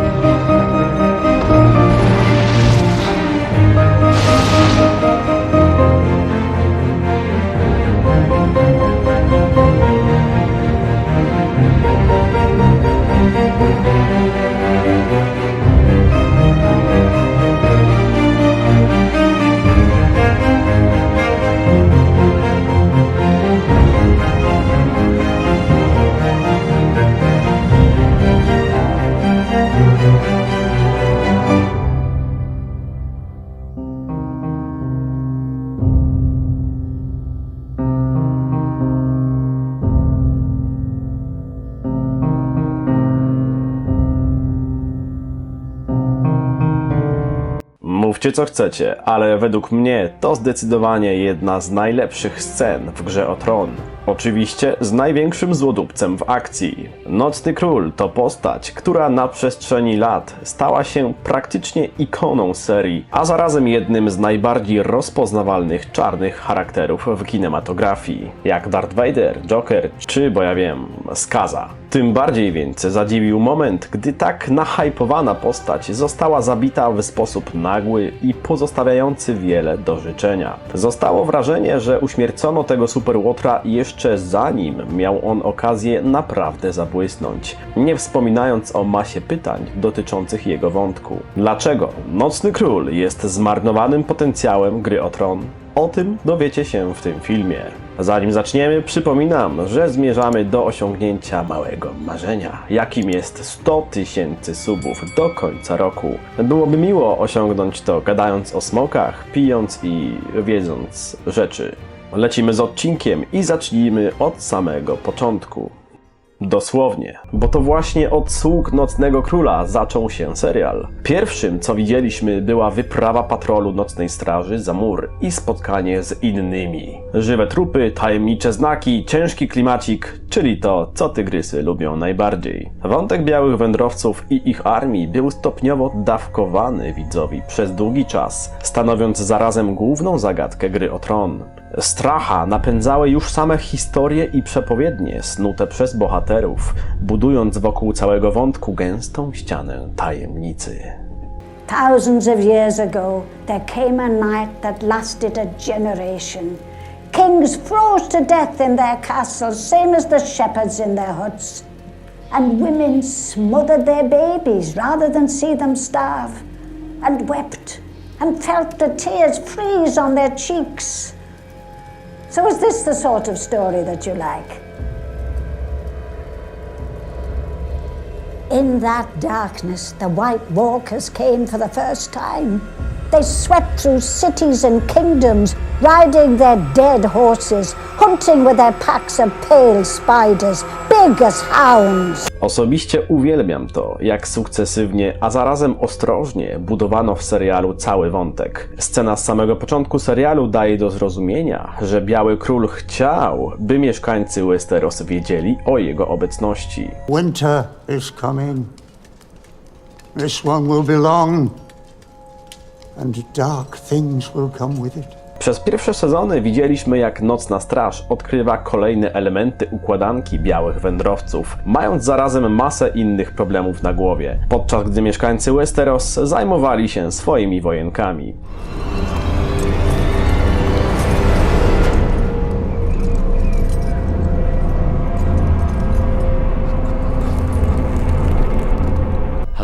Música Mówcie co chcecie, ale według mnie to zdecydowanie jedna z najlepszych scen w grze o tron. Oczywiście z największym złodupcem w akcji. Nocny Król to postać, która na przestrzeni lat stała się praktycznie ikoną serii, a zarazem jednym z najbardziej rozpoznawalnych czarnych charakterów w kinematografii, jak Darth Vader, Joker czy, bo ja wiem, Skaza. Tym bardziej więc zadziwił moment, gdy tak nahypowana postać została zabita w sposób nagły i pozostawiający wiele do życzenia. Zostało wrażenie, że uśmiercono tego superłotra jeszcze zanim miał on okazję naprawdę zabłysnąć, nie wspominając o masie pytań dotyczących jego wątku. Dlaczego Nocny Król jest zmarnowanym potencjałem gry o tron? O tym dowiecie się w tym filmie. Zanim zaczniemy, przypominam, że zmierzamy do osiągnięcia małego marzenia, jakim jest 100 tysięcy subów do końca roku. Byłoby miło osiągnąć to gadając o smokach, pijąc i wiedząc rzeczy. Lecimy z odcinkiem i zacznijmy od samego początku. Dosłownie, bo to właśnie od sług Nocnego Króla zaczął się serial. Pierwszym, co widzieliśmy, była wyprawa patrolu Nocnej Straży za mur i spotkanie z innymi. Żywe trupy, tajemnicze znaki, ciężki klimacik, czyli to, co tygrysy lubią najbardziej. Wątek białych wędrowców i ich armii był stopniowo dawkowany widzowi przez długi czas, stanowiąc zarazem główną zagadkę gry o tron. Stracha napędzały już same historie i przepowiednie snute przez bohaterów, budując wokół całego wątku gęstą ścianę tajemnicy. Thousands of years ago, there came a night that lasted a generation. Kings froze to death in their castles, same as the shepherds in their huts. And women smothered their babies rather than see them starve, and wept, and felt the tears freeze on their cheeks. So, is this the sort of story that you like? In that darkness, the White Walkers came for the first time. They swept through cities and kingdoms, riding their dead horses, hunting with their packs of pale spiders, big as hounds. Osobiście uwielbiam to, jak sukcesywnie, a zarazem ostrożnie budowano w serialu cały wątek. Scena z samego początku serialu daje do zrozumienia, że Biały Król chciał, by mieszkańcy Westeros wiedzieli o jego obecności. Winter is coming. This one will be long, and dark things will come with it. Przez pierwsze sezony widzieliśmy, jak Nocna Straż odkrywa kolejne elementy układanki białych wędrowców, mając zarazem masę innych problemów na głowie, podczas gdy mieszkańcy Westeros zajmowali się swoimi wojenkami.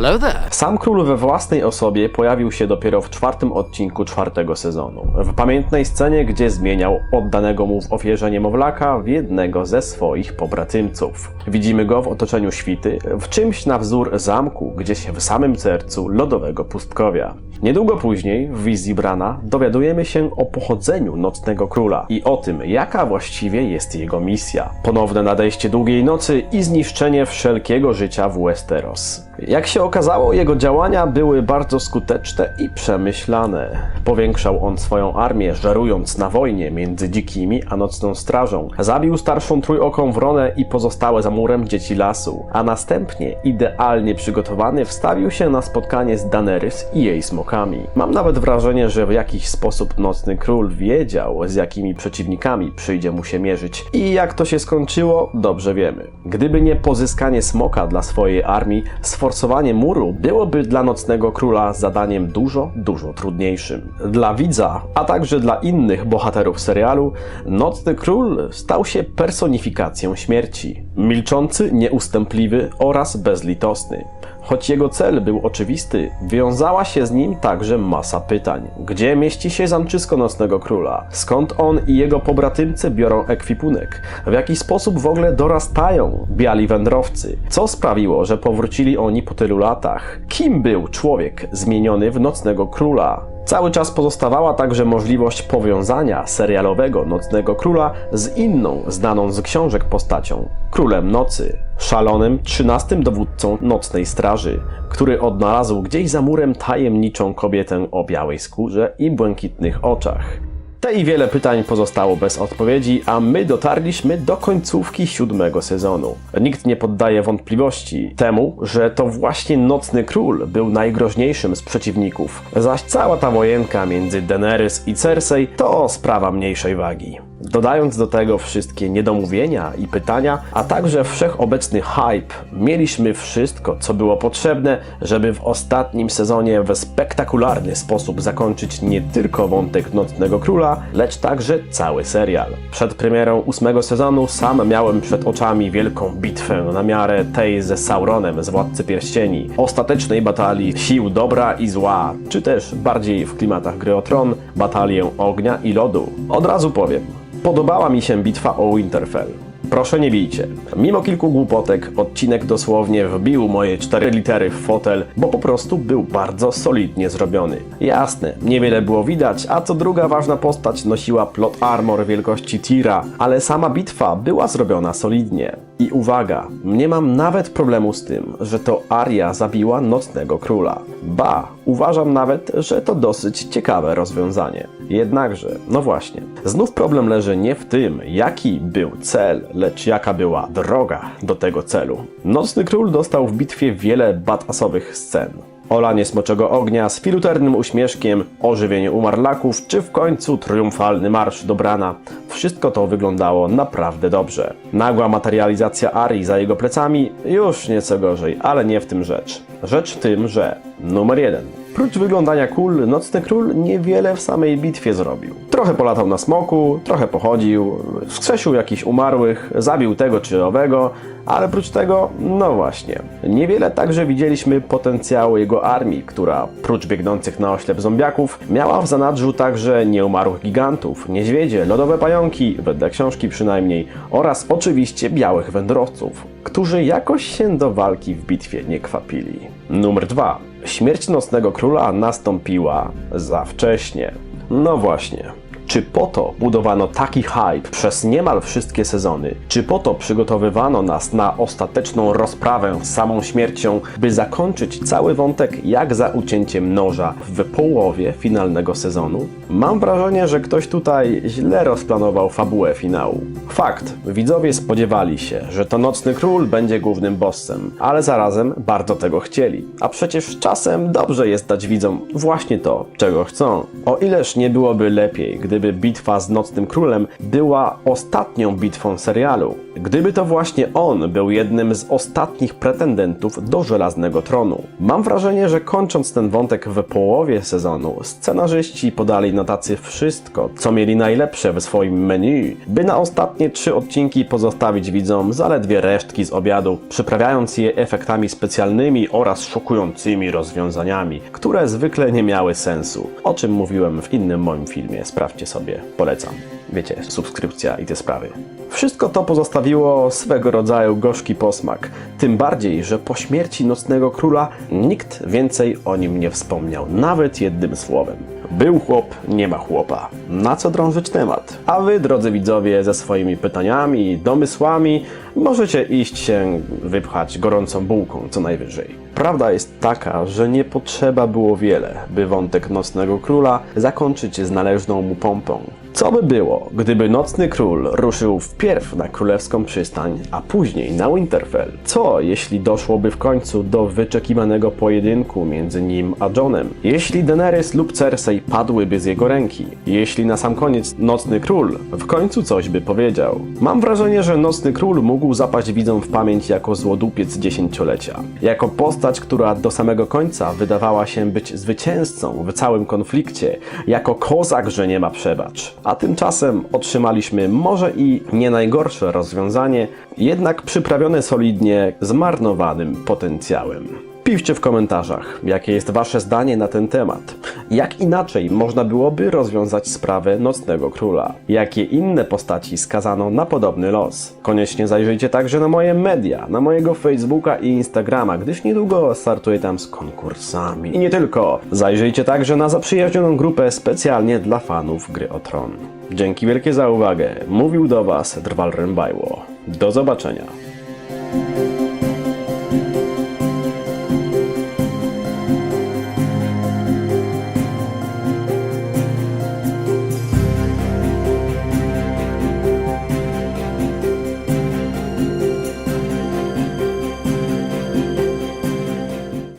Hello there. Sam król we własnej osobie pojawił się dopiero w czwartym odcinku czwartego sezonu. W pamiętnej scenie, gdzie zmieniał oddanego mu w ofierze niemowlaka w jednego ze swoich pobratymców. Widzimy go w otoczeniu świty, w czymś na wzór zamku, gdzieś w samym sercu lodowego pustkowia. Niedługo później, w wizji Brana, dowiadujemy się o pochodzeniu Nocnego Króla i o tym, jaka właściwie jest jego misja. Ponowne nadejście długiej nocy i zniszczenie wszelkiego życia w Westeros. Jak się okazało, jego działania były bardzo skuteczne i przemyślane. Powiększał on swoją armię, żerując na wojnie między dzikimi a nocną strażą. Zabił starszą trójoką wronę i pozostałe za murem dzieci lasu, a następnie, idealnie przygotowany, wstawił się na spotkanie z Daenerys i jej smokami. Mam nawet wrażenie, że w jakiś sposób Nocny Król wiedział, z jakimi przeciwnikami przyjdzie mu się mierzyć. I jak to się skończyło, dobrze wiemy. Gdyby nie pozyskanie smoka dla swojej armii, swoje sforsowanie muru byłoby dla Nocnego Króla zadaniem dużo, dużo trudniejszym. Dla widza, a także dla innych bohaterów serialu, Nocny Król stał się personifikacją śmierci. Milczący, nieustępliwy oraz bezlitosny. Choć jego cel był oczywisty, wiązała się z nim także masa pytań. Gdzie mieści się zamczysko Nocnego Króla? Skąd on i jego pobratymcy biorą ekwipunek? W jaki sposób w ogóle dorastają biali wędrowcy? Co sprawiło, że powrócili oni po tylu latach? Kim był człowiek zmieniony w Nocnego Króla? Cały czas pozostawała także możliwość powiązania serialowego Nocnego Króla z inną, znaną z książek postacią Królem Nocy, szalonym trzynastym dowódcą Nocnej Straży, który odnalazł gdzieś za murem tajemniczą kobietę o białej skórze i błękitnych oczach. Te i wiele pytań pozostało bez odpowiedzi, a my dotarliśmy do końcówki siódmego sezonu. Nikt nie poddaje wątpliwości temu, że to właśnie Nocny Król był najgroźniejszym z przeciwników, zaś cała ta wojenka między Daenerys i Cersei to sprawa mniejszej wagi. Dodając do tego wszystkie niedomówienia i pytania, a także wszechobecny hype, mieliśmy wszystko, co było potrzebne, żeby w ostatnim sezonie w spektakularny sposób zakończyć nie tylko wątek Nocnego Króla, lecz także cały serial. Przed premierą ósmego sezonu sam miałem przed oczami wielką bitwę na miarę tej ze Sauronem z Władcy Pierścieni, ostatecznej batalii sił dobra i zła, czy też bardziej w klimatach gry o tron, batalię ognia i lodu. Od razu powiem, Podobała mi się bitwa o Winterfell. Proszę nie bijcie. Mimo kilku głupotek, odcinek dosłownie wbił moje cztery litery w fotel, bo po prostu był bardzo solidnie zrobiony. Jasne, niewiele było widać, a co druga ważna postać nosiła plot armor wielkości tira, ale sama bitwa była zrobiona solidnie. I uwaga, nie mam nawet problemu z tym, że to Arya zabiła Nocnego Króla. Ba, uważam nawet, że to dosyć ciekawe rozwiązanie. Jednakże, no właśnie, znów problem leży nie w tym, jaki był cel, lecz jaka była droga do tego celu. Nocny Król dostał w bitwie wiele badasowych scen. Olanie smoczego ognia z filuternym uśmieszkiem, ożywienie umarlaków, czy w końcu triumfalny marsz do Brana. Wszystko to wyglądało naprawdę dobrze. Nagła materializacja Arii za jego plecami już nieco gorzej, ale nie w tym rzecz. Rzecz w tym, że numer jeden. Prócz wyglądania kul, Nocny Król niewiele w samej bitwie zrobił. Trochę polatał na smoku, trochę pochodził, wskrzesił jakichś umarłych, zabił tego czy owego, ale prócz tego, no właśnie, niewiele także widzieliśmy potencjału jego armii, która prócz biegnących na oślep zombiaków, miała w zanadrzu także nieumarłych gigantów, niedźwiedzie, lodowe pająki, wedle książki przynajmniej, oraz oczywiście białych wędrowców, którzy jakoś się do walki w bitwie nie kwapili. Numer 2. Śmierć Nocnego Króla nastąpiła za wcześnie. No właśnie. Czy po to budowano taki hype przez niemal wszystkie sezony? Czy po to przygotowywano nas na ostateczną rozprawę z samą śmiercią, by zakończyć cały wątek jak za ucięciem noża w połowie finalnego sezonu? Mam wrażenie, że ktoś tutaj źle rozplanował fabułę finału. Fakt, widzowie spodziewali się, że to Nocny Król będzie głównym bossem, ale zarazem bardzo tego chcieli. A przecież czasem dobrze jest dać widzom właśnie to, czego chcą. O ileż nie byłoby lepiej, gdyby bitwa z Nocnym Królem była ostatnią bitwą serialu. Gdyby to właśnie on był jednym z ostatnich pretendentów do Żelaznego Tronu. Mam wrażenie, że kończąc ten wątek w połowie sezonu, scenarzyści podali na tacy wszystko, co mieli najlepsze w swoim menu, by na ostatnie trzy odcinki pozostawić widzom zaledwie resztki z obiadu, przyprawiając je efektami specjalnymi oraz szokującymi rozwiązaniami, które zwykle nie miały sensu, o czym mówiłem w innym moim filmie, sprawdźcie sobie, polecam. Wiecie, subskrypcja i te sprawy. Wszystko to pozostawiło swego rodzaju gorzki posmak. Tym bardziej, że po śmierci Nocnego Króla nikt więcej o nim nie wspomniał, nawet jednym słowem. Był chłop, nie ma chłopa. Na co drążyć temat? A wy, drodzy widzowie, ze swoimi pytaniami, domysłami, możecie iść się wypchać gorącą bułką co najwyżej. Prawda jest taka, że nie potrzeba było wiele, by wątek Nocnego Króla zakończyć z należną mu pompą. Co by było, gdyby Nocny Król ruszył wpierw na królewską przystań, a później na Winterfell? Co, jeśli doszłoby w końcu do wyczekiwanego pojedynku między nim a Johnem? Jeśli Daenerys lub Cersei padłyby z jego ręki? Jeśli na sam koniec Nocny Król w końcu coś by powiedział? Mam wrażenie, że Nocny Król mógł zapaść widzom w pamięć jako złodupiec dziesięciolecia. Jako postać która do samego końca wydawała się być zwycięzcą w całym konflikcie, jako kozak, że nie ma przebacz. A tymczasem otrzymaliśmy może i nie najgorsze rozwiązanie, jednak przyprawione solidnie zmarnowanym potencjałem. Piszcie w komentarzach, jakie jest Wasze zdanie na ten temat. Jak inaczej można byłoby rozwiązać sprawę Nocnego Króla? Jakie inne postaci skazano na podobny los? Koniecznie zajrzyjcie także na moje media, na mojego Facebooka i Instagrama, gdyż niedługo startuję tam z konkursami. I nie tylko. Zajrzyjcie także na zaprzyjaźnioną grupę specjalnie dla fanów gry o Tron. Dzięki wielkie za uwagę. Mówił do Was Drwal Rębajło. Do zobaczenia.